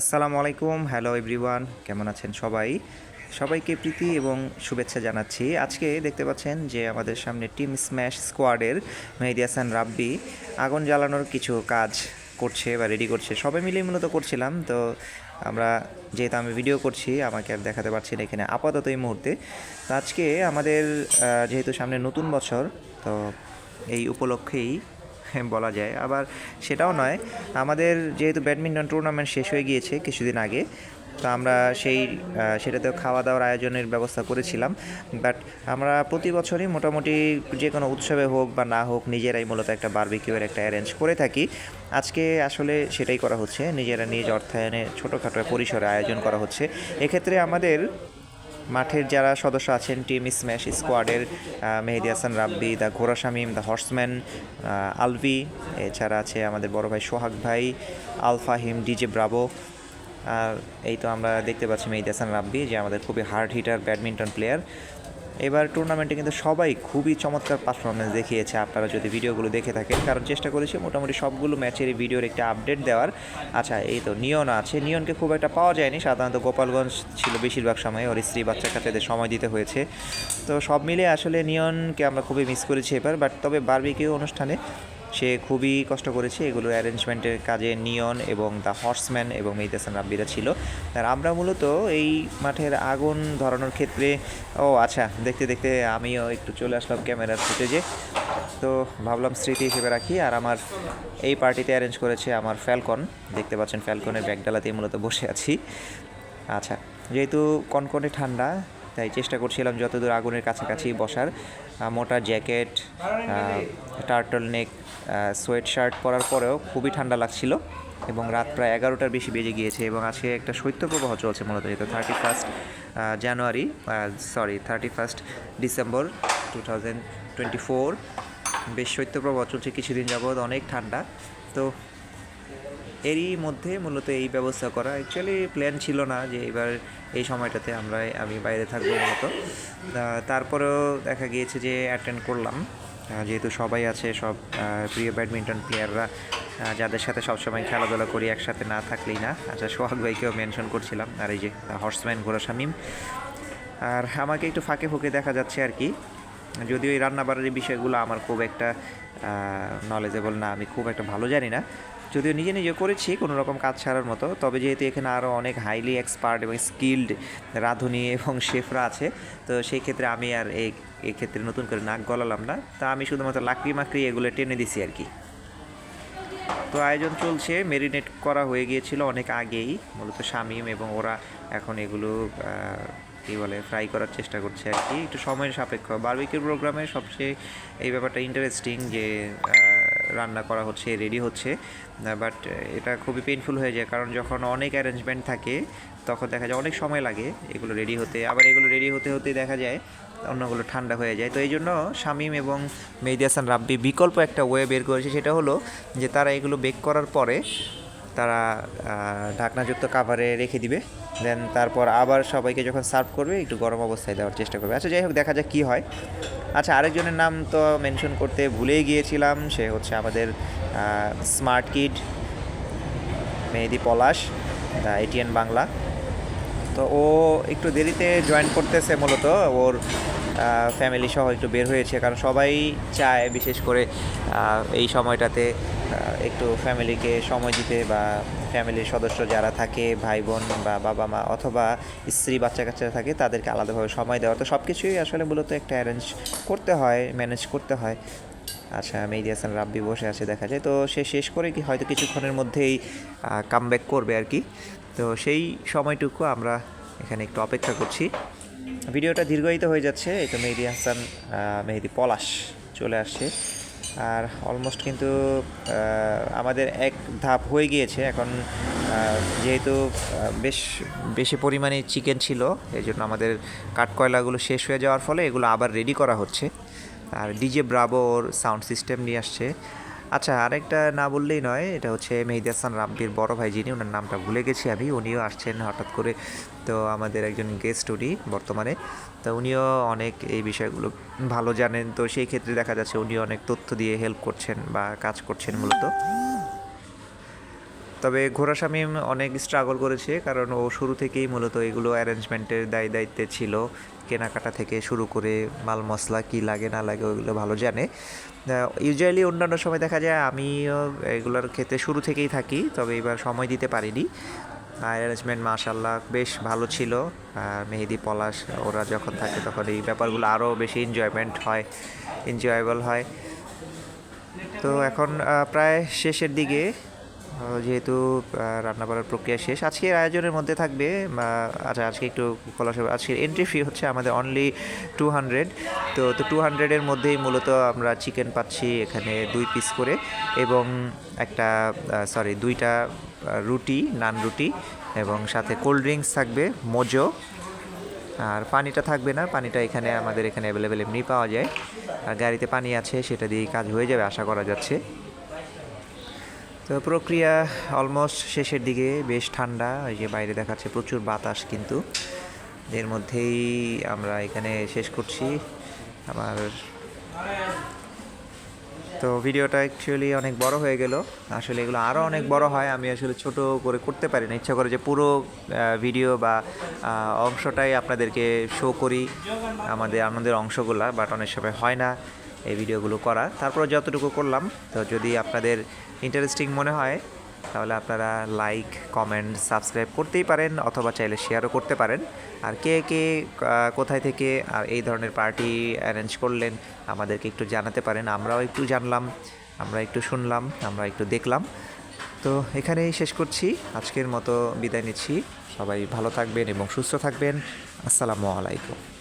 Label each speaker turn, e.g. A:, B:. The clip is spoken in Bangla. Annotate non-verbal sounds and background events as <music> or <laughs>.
A: আসসালামু আলাইকুম, হ্যালো এভরিওয়ান, কেমন আছেন সবাই? সবাইকে প্রীতি এবং শুভেচ্ছা জানাচ্ছি। আজকে দেখতে পাচ্ছেন যে আমাদের সামনে টিম স্ম্যাশ স্কোয়াডের মেহেদি হাসান রাব্বি আগুন জ্বালানোর কিছু কাজ করছে বা রেডি করছে। সবাই মিলেই মূলত করছিলাম, তো আমরা যেহেতু আমি ভিডিও করছি, আমাকে আর দেখাতে পারছি না এখানে আপাতত এই মুহূর্তে। তো আজকে আমাদের যেহেতু সামনে নতুন বছর, তো এই উপলক্ষেই <laughs> বলা যায়। আবার সেটাও নয়, আমাদের যেহেতু ব্যাডমিন্টন টুর্নামেন্ট শেষ হয়ে গিয়েছে কিছুদিন আগে, তো আমরা সেই সেটাতেও খাওয়া দাওয়ার আয়োজনের ব্যবস্থা করেছিলাম। বাট আমরা প্রতি বছরই মোটামুটি যে কোনো উৎসবে হোক বা না হোক নিজেরাই মূলত একটা বারবিকিউয়ের একটা অ্যারেঞ্জ করে থাকি। আজকে আসলে সেটাই করা হচ্ছে, নিজেরা নিজ অর্থায়নে ছোটোখাটো পরিসরে আয়োজন করা হচ্ছে। এক্ষেত্রে আমাদের মাঠের যারা সদস্য আছেন টিম স্ম্যাশ স্কোয়াডের মেহেদি হাসান, রাব্বি দ্য ঘোরা শামিম দ্য হর্সম্যান আলভি, এছাড়া আছে আমাদের বড় ভাই সোহাগ ভাই আলফাহিম ডিজে ব্রাভো। আর এই তো আমরা দেখতে পাচ্ছি মেহেদি হাসান, রাব্বি, যে আমাদের খুবই হার্ড হিটার ব্যাডমিন্টন প্লেয়ার এবার টুর্নামেন্টে কিন্তু সবাই খুবই চমৎকার পারফরমেন্স দেখিয়েছে। আপনারা যদি ভিডিওগুলো দেখে থাকেন, কারণ চেষ্টা করেছি মোটামুটি সবগুলো ম্যাচেরই ভিডিওর একটা আপডেট দেওয়ার। আচ্ছা এই তো নিয়ন আছে। নিয়নকে খুব একটা পাওয়া যায়নি। সাধারণত গোপালগঞ্জ ছিল বেশিরভাগ সময়, ওর স্ত্রী বাচ্চা কাচ্চাদের সময় দিতে হয়েছে। তো সব মিলে আসলে নিয়নকে আমরা খুবই মিস করেছি এবার বাট তবে বার্বিকিউ অনুষ্ঠানে সে খুবই কষ্ট করেছে। এগুলো অ্যারেঞ্জমেন্টের কাজে নিয়ন এবং দ্য হর্সম্যান এবং মেহিদাসান রাব্বিরা ছিল। আর আমরা মূলত এই মাঠের আগুন ধরানোর ক্ষেত্রে, ও আচ্ছা দেখতে দেখতে আমিও একটু চলে আসলাম ক্যামেরার ফুটেজে। তো ভাবলাম স্মৃতি হিসেবে রাখি। আর আমার এই পার্টিতে অ্যারেঞ্জ করেছে আমার ফ্যালকন। দেখতে পাচ্ছেন ফ্যালকনের ব্যাগডালাতেই মূলত বসে আছি। আচ্ছা যেহেতু কনকনে ঠান্ডা তাই চেষ্টা করছিলাম যতদূর আগুনের কাছাকাছি বসার। মোটা জ্যাকেট টার্টল নেক সোয়েট শার্ট পরার পরেও খুবই ঠান্ডা লাগছিল এবং রাত প্রায় এগারোটার বেশি বেজে গিয়েছে এবং আজকে একটা শৈত্যপ্রবাহ চলছে মূলত যেহেতু thirty first January sorry thirty first December two thousand twenty four বেশ শৈত্যপ্রবাহ চলছে কিছুদিন যাবৎ, অনেক ঠান্ডা। তো এরই মধ্যে মূলত এই ব্যবস্থা করা। অ্যাকচুয়ালি প্ল্যান ছিল না যে এবার এই সময়টাতে আমরা, আমি বাইরে থাকব মূলত। তারপরেও দেখা গিয়েছে যে অ্যাটেন্ড করলাম। যেহেতু সবাই আছে, সব প্রিয় ব্যাডমিন্টন প্লেয়াররা যাদের সাথে সবসময় খেলাধুলা করি, একসাথে না থাকলেই না। আচ্ছা সোহাগ ভাইকেও মেনশন করছিলাম, আর এই যে হর্সম্যান ঘোড়া শামীম। আর আমাকে একটু ফাঁকে ফুঁকে দেখা যাচ্ছে আর কি। যদিও এই রান্নাবাড়ির বিষয়গুলো আমার খুব একটা নলেজেবল না, আমি খুব একটা ভালো জানি না। যদিও নিজে নিজে করেছি কোনো রকম কাজ ছাড়ার মতো, তবে যেহেতু এখানে আরও অনেক হাইলি এক্সপার্ট এবং স্কিল্ড রাঁধুনি এবং শেফরা আছে, তো সেই ক্ষেত্রে আমি আর এই এক্ষেত্রে নতুন করে নাক গলালাম না। তা আমি শুধুমাত্র লাকড়ি মাকড়ি এগুলো টেনে দিছি আর কি। তো আয়োজন চলছে মেরিনেট করা হয়ে গিয়েছিল অনেক আগেই, মূলত শামিম এবং ওরা এখন এগুলো কী বলে ফ্রাই করার চেষ্টা করছে আর কি। একটু সময়ের সাপেক্ষ বারবিকিউ প্রোগ্রামে সবচেয়ে এই ব্যাপারটা ইন্টারেস্টিং যে রান্না করা হচ্ছে রেডি হচ্ছে। বাট এটা খুবই পেইনফুল হয়ে যায়, কারণ যখন অনেক অ্যারেঞ্জমেন্ট থাকে, তখন দেখা যায় অনেক সময় লাগে এগুলো রেডি হতে। আবার এগুলো রেডি হতে হতে দেখা যায় অন্যগুলো ঠান্ডা হয়ে যায়। তো এই জন্য শামিম এবং মেহদিয়াসান রাব্বি বিকল্প একটা ওয়ে বের করেছে, সেটা হলো যে তারা এগুলো বেক করার পরে তারা ঢাকনাযুক্ত কাভারে রেখে দিবে। দেন তারপর আবার সবাইকে যখন সার্ভ করবে, একটু গরম অবস্থায় দেওয়ার চেষ্টা করবে। আচ্ছা যাই হোক, দেখা যাক কী হয়। আচ্ছা আরেকজনের নাম তো মেনশন করতে ভুলেই গিয়েছিলাম। সে হচ্ছে আমাদের smart kid Mehedi Palash the ATN Bangla. তো ও একটু দেরিতে জয়েন করতেছে মূলত। ওর ফ্যামিলি সহ একটু বের হয়েছে, কারণ সবাই চায় বিশেষ করে এই সময়টাতে একটু ফ্যামিলিকে সময় দিতে বা ফ্যামিলির সদস্য যারা থাকে ভাই বোন বা বাবা মা অথবা স্ত্রী বাচ্চা কাচ্চা থাকে, তাদেরকে আলাদাভাবে সময় দেওয়া। তো সব কিছুই আসলে মূলত একটা অ্যারেঞ্জ করতে হয় ম্যানেজ করতে হয়। আচ্ছা মেহেদি হাসান রাব্বি বসে আছে, দেখা যায়। তো সে শেষ করে কি হয়তো কিছুক্ষণের মধ্যেই কামব্যাক করবে আর কি। তো সেই সময়টুকু আমরা এখানে একটু অপেক্ষা করছি। ভিডিওটা দীর্ঘায়িত হয়ে যাচ্ছে, এই তো মেহেদি হাসান মেহেদি পলাশ চলে আসছে। আর অলমোস্ট কিন্তু আমাদের এক ধাপ হয়ে গিয়েছে। এখন যেহেতু বেশ, বেশি পরিমাণে চিকেন ছিল এই জন্য আমাদের কাঠকয়লাগুলো শেষ হয়ে যাওয়ার ফলে এগুলো আবার রেডি করা হচ্ছে। আর ডিজে ব্রাভো ওর সাউন্ড সিস্টেম নিয়ে আসছে। আচ্ছা আরেকটা না বললেই নয়, এটা হচ্ছে মেহিদি হাসান রাব্বির বড় ভাই যিনি, ওনার নামটা ভুলে গেছি আমি, উনিও আসছেন হঠাৎ করে। তো আমাদের একজন গেস্ট উনি বর্তমানে। তো উনিও অনেক এই বিষয়গুলো ভালো জানেন, তো সেই ক্ষেত্রে দেখা যাচ্ছে উনি অনেক তথ্য দিয়ে হেল্প করছেন বা কাজ করছেন মূলত। তবে ঘোড়া শামীম অনেক স্ট্রাগল করেছে, কারণ ও শুরু থেকেই মূলত এগুলো অ্যারেঞ্জমেন্টের দায় দায়িত্বে ছিল। কেনাকাটা থেকে শুরু করে মাল মশলা কী লাগে না লাগে ওইগুলো ভালো জানে। ইউজুয়ালি অন্যান্য সময় দেখা যায় আমিও এগুলোর ক্ষেত্রে শুরু থেকেই থাকি, তবে এবার সময় দিতে পারিনি। অ্যারেঞ্জমেন্ট মাশাল্লাহ বেশ ভালো ছিল। আর মেহেদি পলাশ ওরা যখন থাকে তখন এই ব্যাপারগুলো আরও বেশি এনজয়মেন্ট হয় এনজয়েবল হয়। তো এখন প্রায় শেষের দিকে যেহেতু রান্না করার প্রক্রিয়া শেষ, আজকের আয়োজনের মধ্যে থাকবে আচ্ছা আজকে একটু খোলাসা আজকের এন্ট্রি ফি হচ্ছে আমাদের অনলি টু হান্ড্রেড তো তো টু হান্ড্রেডের মধ্যেই মূলত আমরা চিকেন পাচ্ছি এখানে দুই পিস করে, এবং একটা সরি দুইটা রুটি নান রুটি, এবং সাথে কোল্ড ড্রিঙ্কস থাকবে মোজো আর পানিটা থাকবে না, পানিটা এখানে, আমাদের এখানে অ্যাভেলেবেল এমনি পাওয়া যায়, আর গাড়িতে পানি আছে, সেটা দিয়েই কাজ হয়ে যাবে, আশা করা যাচ্ছে। তো প্রক্রিয়া অলমোস্ট শেষের দিকে, বেশ ঠান্ডা, ওই যে বাইরে দেখাচ্ছে প্রচুর বাতাস কিন্তু। এর মধ্যেই আমরা এখানে শেষ করছি আমার। তো ভিডিওটা অ্যাকচুয়ালি অনেক বড় হয়ে গেল। আসলে এগুলো আরও অনেক বড় হয়, আমি আসলে ছোট করে করতে পারি না। ইচ্ছা করে যে পুরো ভিডিও বা অংশটাই আপনাদেরকে শো করি, আমাদের আমাদের অংশগুলা বাট অনেক সময় হয় না। এই ভিডিওগুলো করা। তারপর যতটুকু করলাম, তো যদি আপনাদের ইন্টারেস্টিং মনে হয়, তাহলে আপনারা লাইক কমেন্ট সাবস্ক্রাইব করতেই পারেন, অথবা চাইলে শেয়ারও করতে পারেন। আর কে কে কোথায় থেকে আর এই ধরনের পার্টি অ্যারেঞ্জ করলেন, আমাদেরকে একটু জানাতে পারেন। আমরাও একটু জানলাম, আমরা একটু শুনলাম, আমরা একটু দেখলাম। তো এখানেই শেষ করছি। আজকের মতো বিদায় নিচ্ছি। সবাই ভালো থাকবেন এবং সুস্থ থাকবেন। আসসালামু আলাইকুম।